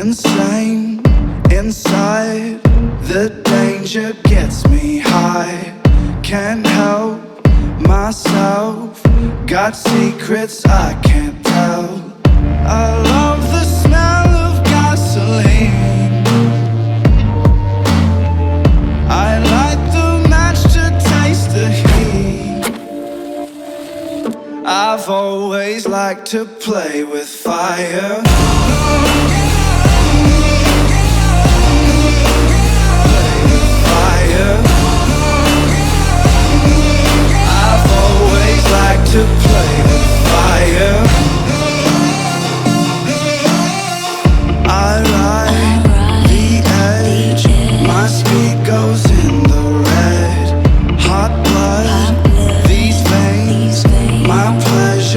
insane inside. The danger gets me high. Can't help myself. Got secrets I can't tell. I love the smell of gasoline. I light the match to taste the heat. I've always liked to play with fire.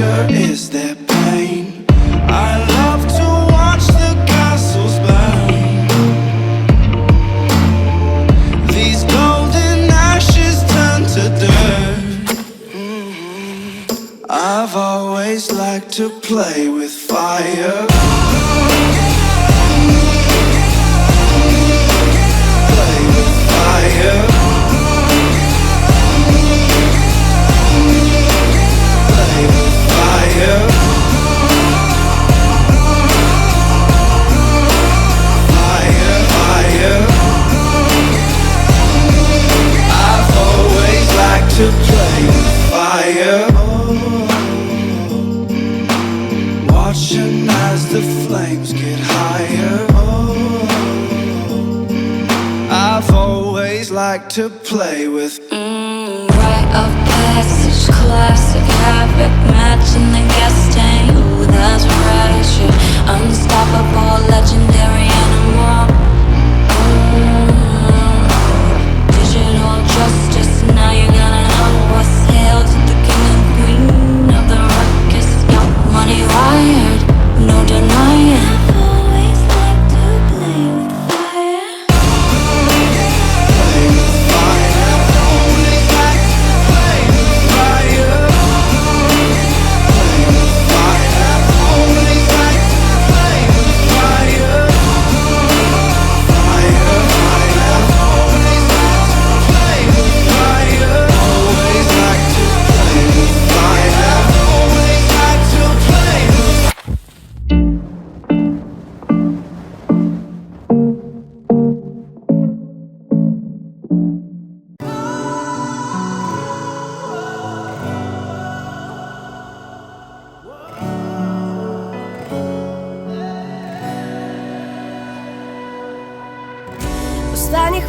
Is their pain. I love to watch the castles burn. These golden ashes turn to dirt. Mhm. I've always liked to play with fire. The flames get higher. I've always liked to play with Mm, Rite of passage, classic habit, matching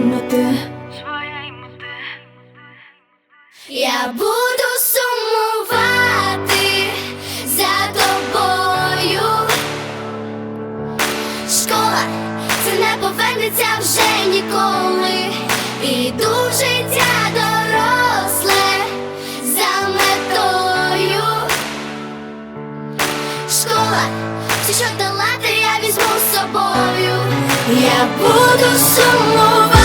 ти Я буду сумувати за тобою. Школа це не повернеться вже ніколи. І дуже життя доросле за метою. Школа, все, що дала, ти я візьму з собою. Я буду сумувати.